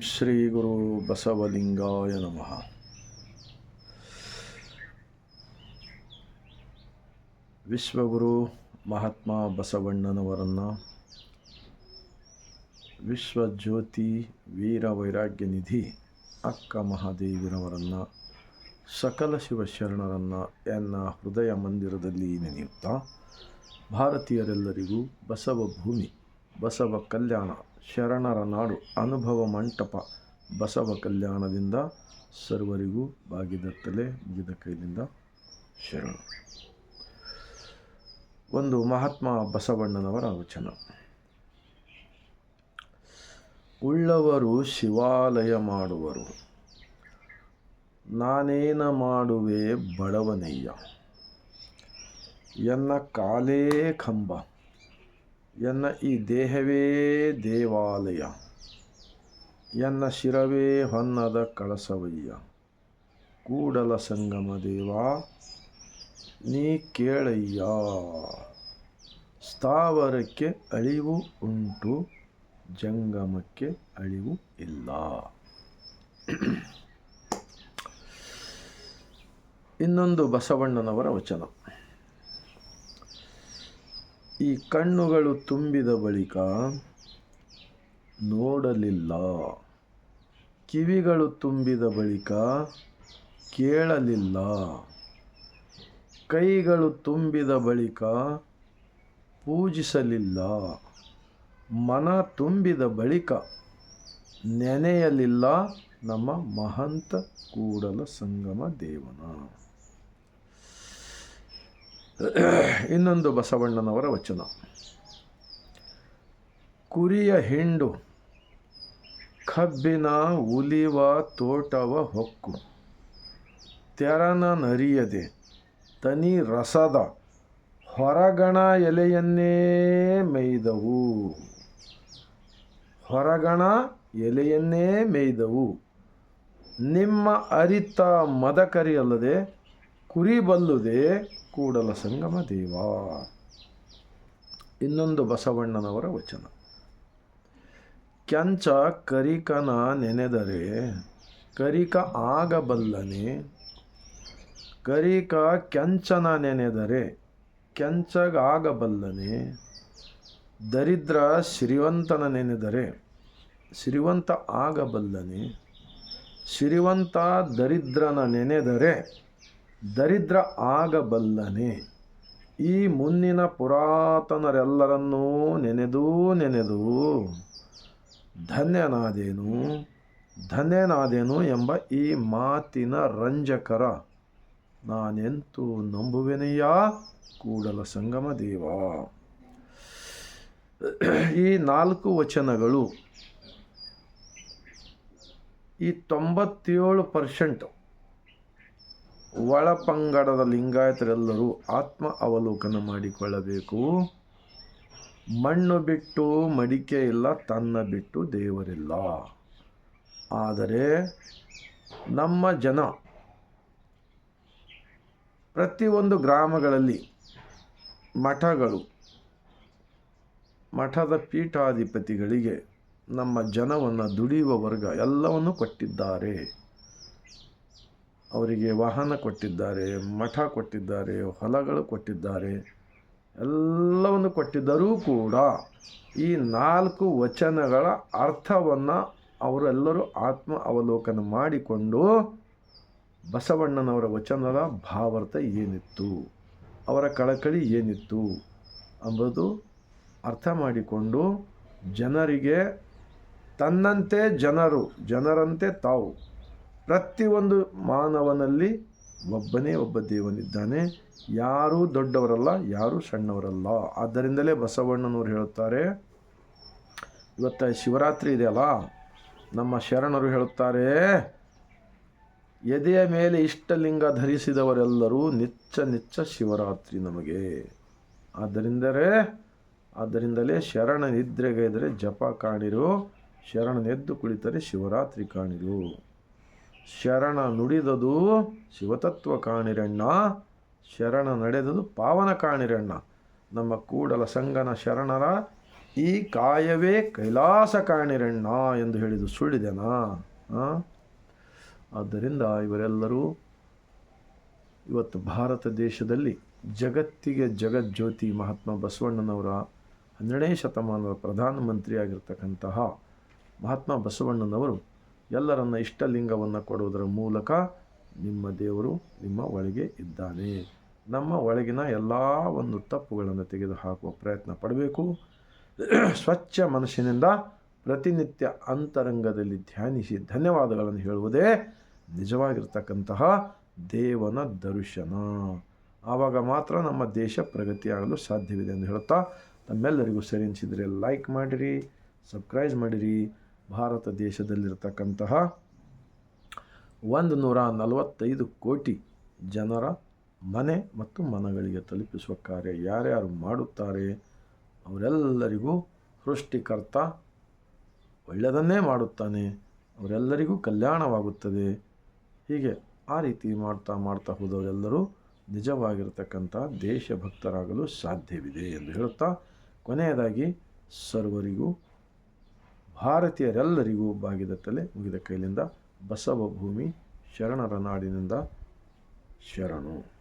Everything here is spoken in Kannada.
ಶ್ರೀ ಗುರು ಬಸವಲಿಂಗಾಯ ನಮಃ. ವಿಶ್ವಗುರು ಮಹಾತ್ಮ ಬಸವಣ್ಣನವರನ್ನು ವಿಶ್ವಜ್ಯೋತಿ ವೀರ ವೈರಾಗ್ಯ ನಿಧಿ ಅಕ್ಕ ಮಹಾದೇವಿನವರನ್ನು ಸಕಲ ಶಿವಶರಣರನ್ನು ಎನ್ನ ಹೃದಯ ಮಂದಿರದಲ್ಲಿ ನೆನೆಯುತ್ತಾ ಭಾರತೀಯರೆಲ್ಲರಿಗೂ ಬಸವ ಭೂಮಿ, ಬಸವ ಕಲ್ಯಾಣ ಶರಣರ ನಾಡು ಅನುಭವ ಮಂಟಪ ಬಸವ ಕಲ್ಯಾಣದಿಂದ ಸರ್ವರಿಗೂ ಬಾಗಿದತ್ತಲೆ ಮುಗಿದ ಕೈಲಿಂದ ಶರಣ. ಒಂದು ಮಹಾತ್ಮ ಬಸವಣ್ಣನವರ ವಚನ. ಉಳ್ಳವರು ಶಿವಾಲಯ ಮಾಡುವರು. ನಾನೇನ ಮಾಡುವೆ ಬಡವನಯ್ಯ. ಎನ್ನ ಕಾಲೇ ಕಂಬ. ಎನ್ನ ಈ ದೇಹವೇ ದೇವಾಲಯ, ಎನ್ನ ಶಿರವೇ ಹೊನ್ನದ ಕಳಸವಯ್ಯ. ಕೂಡಲ ಸಂಗಮ ದೇವ, ನೀ ಕೇಳಯ್ಯ. ಸ್ಥಾವರಕ್ಕೆ ಅಳಿವು ಉಂಟು, ಜಂಗಮಕ್ಕೆ ಅಳಿವು ಇಲ್ಲ. ಇನ್ನೊಂದು ಬಸವಣ್ಣನವರ ವಚನ. ಈ ಕಣ್ಣುಗಳು ತುಂಬಿದ ಬಳಿಕ ನೋಡಲಿಲ್ಲ. ಕಿವಿಗಳು ತುಂಬಿದ ಬಳಿಕ ಕೇಳಲಿಲ್ಲ. ಕೈಗಳು ತುಂಬಿದ ಬಳಿಕ ಪೂಜಿಸಲಿಲ್ಲ. ಮನ ತುಂಬಿದ ಬಳಿಕ ನೆನೆಯಲಿಲ್ಲ ನಮ್ಮ ಮಹಂತ ಕೂಡಲ ಸಂಗಮ ದೇವನ. ಇನ್ನೊಂದು ಬಸವಣ್ಣನವರ ವಚನ. ಕುರಿಯ ಹಿಂಡು, ಕಬ್ಬಿನ ಉಲಿವ ತೋಟವ ಹೊಕ್ಕು. ತೆರನ ನರಿಯದೆ, ತನಿ ರಸದ, ಹೊರಗಣ ಎಲೆಯನ್ನೇ ಮೇಯ್ದವು. ಹೊರಗಣ ಎಲೆಯನ್ನೇ ಮೇಯ್ದವು. ನಿಮ್ಮ ಅರಿತ ಮದಕರಿಯಲ್ಲದೆ ಕುರಿ ಬಲ್ಲುದೆ ಕೂಡಲ ಸಂಗಮ ದೇವ. ಇನ್ನೊಂದು ಬಸವಣ್ಣನವರ ವಚನ. ಕೆಂಚ ಕರಿಕನ ನೆನೆದರೆ, ಕರಿಕ ಆಗಬಲ್ಲನೆ ಕರಿಕ ಕೆಂಚನ ನೆನೆದರೆ ಕೆಂಚಗಾಗಬಲ್ಲನೆ ದರಿದ್ರ ಶ್ರೀವಂತನ ನೆನೆದರೆ ಶ್ರೀವಂತ ಆಗಬಲ್ಲನೆ ಶ್ರೀವಂತ ದರಿದ್ರನ ನೆನೆದರೆ ದರಿದ್ರ ಆಗಬಲ್ಲನೆ. ಈ ಮುನ್ನಿನ ಪುರಾತನರೆಲ್ಲರನ್ನೂ ನೆನೆದೂ, ನೆನೆದು, ಧನ್ಯನಾದೇನು ಧನ್ಯನಾದೇನು ಎಂಬ ಈ ಮಾತಿನ ರಂಜಕರ, ನಾನೆಂತೂ ನಂಬುವೆನೆಯ ಕೂಡಲ ಸಂಗಮ ದೇವ. ಈ ನಾಲ್ಕು ವಚನಗಳು ಈ ತೊಂಬತ್ತೇಳು ಪರ್ಸೆಂಟ್ ಒಳಪಂಗಡದ ಲಿಂಗಾಯತರೆಲ್ಲರೂ ಆತ್ಮ ಅವಲೋಕನ ಮಾಡಿಕೊಳ್ಳಬೇಕು. ಮಣ್ಣು ಬಿಟ್ಟು ಮಡಿಕೆ ಇಲ್ಲ, ತನ್ನ ಬಿಟ್ಟು ದೇವರಿಲ್ಲ. ಆದರೆ ನಮ್ಮ ಜನ ಪ್ರತಿಯೊಂದು ಗ್ರಾಮಗಳಲ್ಲಿ ಮಠಗಳು, ಮಠದ ಪೀಠಾಧಿಪತಿಗಳಿಗೆ ನಮ್ಮ ಜನವನ್ನು ದುಡಿಯುವ ವರ್ಗ ಎಲ್ಲವನ್ನು ಕೊಟ್ಟಿದ್ದಾರೆ. ಅವರಿಗೆ ವಾಹನ ಕೊಟ್ಟಿದ್ದಾರೆ, ಮಠ ಕೊಟ್ಟಿದ್ದಾರೆ, ಹೊಲಗಳು ಕೊಟ್ಟಿದ್ದಾರೆ, ಎಲ್ಲವನ್ನು ಕೊಟ್ಟಿದ್ದರೂ ಕೂಡ ಈ ನಾಲ್ಕು ವಚನಗಳ ಅರ್ಥವನ್ನು ಅವರೆಲ್ಲರೂ ಆತ್ಮ ಅವಲೋಕನ ಮಾಡಿಕೊಂಡು ಬಸವಣ್ಣನವರ ವಚನದ ಭಾವಾರ್ಥ ಏನಿತ್ತು, ಅವರ ಕಳಕಳಿ ಏನಿತ್ತು ಅಂಬುದು ಅರ್ಥ ಮಾಡಿಕೊಂಡು ಜನರಿಗೆ ತನ್ನಂತೆ ಜನರು, ಜನರಂತೆ ತಾವು ಪ್ರತಿಯೊಂದು ಮಾನವನಲ್ಲಿ ಒಬ್ಬನೇ ಒಬ್ಬ ದೇವನಿದ್ದಾನೆ. ಯಾರೂ ದೊಡ್ಡವರಲ್ಲ, ಯಾರೂ ಸಣ್ಣವರಲ್ಲ. ಆದ್ದರಿಂದಲೇ ಬಸವಣ್ಣನವರು ಹೇಳುತ್ತಾರೆ, ಇವತ್ತು ಶಿವರಾತ್ರಿ ಇದೆಯಲ್ಲ ನಮ್ಮ ಶರಣರು ಹೇಳುತ್ತಾರೆ, ಎದೆಯ ಮೇಲೆ ಇಷ್ಟಲಿಂಗ ಧರಿಸಿದವರೆಲ್ಲರೂ ನಿಚ್ಚ ನಿಚ್ಚ ಶಿವರಾತ್ರಿ ನಮಗೆ. ಆದ್ದರಿಂದಲೇ ಆದ್ದರಿಂದಲೇ ಶರಣ ನಿದ್ರೆಗೈದರೆ ಜಪ ಕಾಣಿರು ಶರಣನೆದ್ದು ಕುಳಿತರೆ ಶಿವರಾತ್ರಿ ಕಾಣಿರು. ಶರಣ ನುಡಿದದು ಶಿವತತ್ವ ಕಾಣಿರಣ್ಣ, ಶರಣ ನಡೆದದು ಪಾವನ ಕಾಣಿರಣ್ಣ ನಮ್ಮ ಕೂಡಲ ಸಂಗನ ಶರಣರ ಈ ಕಾಯವೇ ಕೈಲಾಸ ಕಾಣಿರಣ್ಣ ಎಂದು ಹೇಳಿದು ಸುಳ್ಳಿದೆನಾ? ಆದ್ದರಿಂದ ಇವರೆಲ್ಲರೂ ಇವತ್ತು ಭಾರತ ದೇಶದಲ್ಲಿ ಜಗತ್ತಿಗೆ ಜಗಜ್ಯೋತಿ ಮಹಾತ್ಮ ಬಸವಣ್ಣನವರ ಹನ್ನೆರಡನೇ ಶತಮಾನದ ಪ್ರಧಾನಮಂತ್ರಿಯಾಗಿರ್ತಕ್ಕಂತಹ ಮಹಾತ್ಮ ಬಸವಣ್ಣನವರು ಎಲ್ಲರನ್ನ ಇಷ್ಟಲಿಂಗವನ್ನು ಕೊಡುವುದರ ಮೂಲಕ ನಿಮ್ಮ ದೇವರು ನಿಮ್ಮ ಒಳಗೆ ಇದ್ದಾನೆ. ನಮ್ಮ ಒಳಗಿನ ಎಲ್ಲ ಒಂದು ತಪ್ಪುಗಳನ್ನು ತೆಗೆದುಹಾಕುವ ಪ್ರಯತ್ನ ಪಡಬೇಕು. ಸ್ವಚ್ಛ ಮನಸ್ಸಿನಿಂದ ಪ್ರತಿನಿತ್ಯ ಅಂತರಂಗದಲ್ಲಿ ಧ್ಯಾನಿಸಿ ಧನ್ಯವಾದಗಳನ್ನು ಹೇಳುವುದೇ ನಿಜವಾಗಿರ್ತಕ್ಕಂತಹ ದೇವನ ದರ್ಶನ. ಆವಾಗ ಮಾತ್ರ ನಮ್ಮ ದೇಶ ಪ್ರಗತಿಯಾಗಲು ಸಾಧ್ಯವಿದೆ ಎಂದು ಹೇಳುತ್ತಾ, ತಮ್ಮೆಲ್ಲರಿಗೂ ಸರಿ ಅನಿಸಿದರೆ ಲೈಕ್ ಮಾಡಿರಿ ಸಬ್ಸ್ಕ್ರೈಬ್ ಮಾಡಿರಿ. ಭಾರತ ದೇಶದಲ್ಲಿರ್ತಕ್ಕಂತಹ ಒಂದು ನೂರ ನಲವತ್ತೈದು ಕೋಟಿ ಜನರ ಮನೆ ಮತ್ತು ಮನಗಳಿಗೆ ತಲುಪಿಸುವ ಕಾರ್ಯ ಯಾರ್ಯಾರು ಮಾಡುತ್ತಾರೆ, ಅವರೆಲ್ಲರಿಗೂ ಸೃಷ್ಟಿಕರ್ತ ಒಳ್ಳೆಯದನ್ನೇ ಮಾಡುತ್ತಾನೆ, ಅವರೆಲ್ಲರಿಗೂ ಕಲ್ಯಾಣವಾಗುತ್ತದೆ. ಹೀಗೆ ಆ ರೀತಿ ಮಾಡ್ತಾ ಮಾಡ್ತಾ ಹೋದವರೆಲ್ಲರೂ ನಿಜವಾಗಿರ್ತಕ್ಕಂಥ ದೇಶಭಕ್ತರಾಗಲು ಸಾಧ್ಯವಿದೆ ಎಂದು ಹೇಳುತ್ತಾ ಕೊನೆಯದಾಗಿ ಸರ್ವರಿಗೂ ಭಾರತೀಯರೆಲ್ಲರಿಗೂ ಬಾಗಿದ ತಲೆ ಮುಗಿದ ಕೈಲಿಂದ ಬಸವ ಭೂಮಿ ಶರಣರ ನಾಡಿನಿಂದ ಶರಣು.